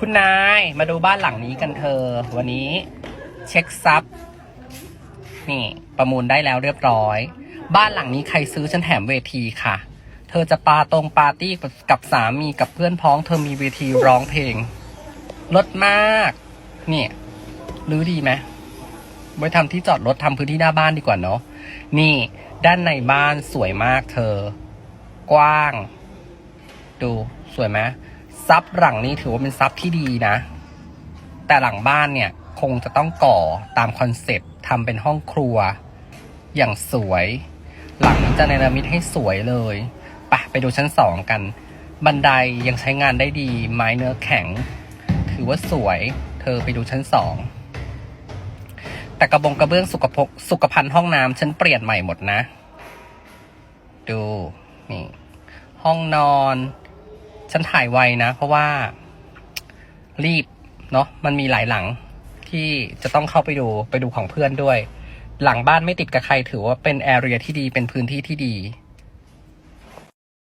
คุณนายมาดูบ้านหลังนี้กันเธอ วันนี้เช็คซับนี่ ประมูลได้แล้วเรียบร้อย บ้านหลังนี้ใครซื้อฉันแถมเวทีค่ะ เธอจะปาตรงปาร์ตี้กับสามีกับเพื่อนพ้อง เธอมีเวทีร้องเพลงลดมาก เนี่ยรื้อดีไหมไว้ทำที่จอดรถทำพื้นที่หน้าบ้านดีกว่าเนาะนี่ ด้านในบ้านสวยมากเธอ กว้าง ดูสวยไหม ซับหลังนี้ถือว่าเป็นซับที่ดีนะ แต่หลังบ้านเนี่ยคงจะต้องก่อตามคอนเซ็ปต์ทำเป็นห้องครัว อย่างสวย หลังจะเนรมิตให้สวยเลยปะไปดูชั้นสองกัน บันไดยังใช้งานได้ดี ไม้เนื้อแข็ง ถือว่าสวย เธอไปดูชั้นสองแต่กระบงกระเบื้องสุขภพสุขภัณฑ์ห้องน้ำฉันเปลี่ยนใหม่หมดนะ ดูนี่ห้องนอน ฉันถ่ายไวนะ เพราะว่ารีบเนาะมันมีหลายหลังที่จะต้องเข้าไปดูไปดูของเพื่อนด้วย หลังบ้านไม่ติดกับใครถือว่าเป็นแอเรียที่ดีเป็นพื้นที่ที่ดี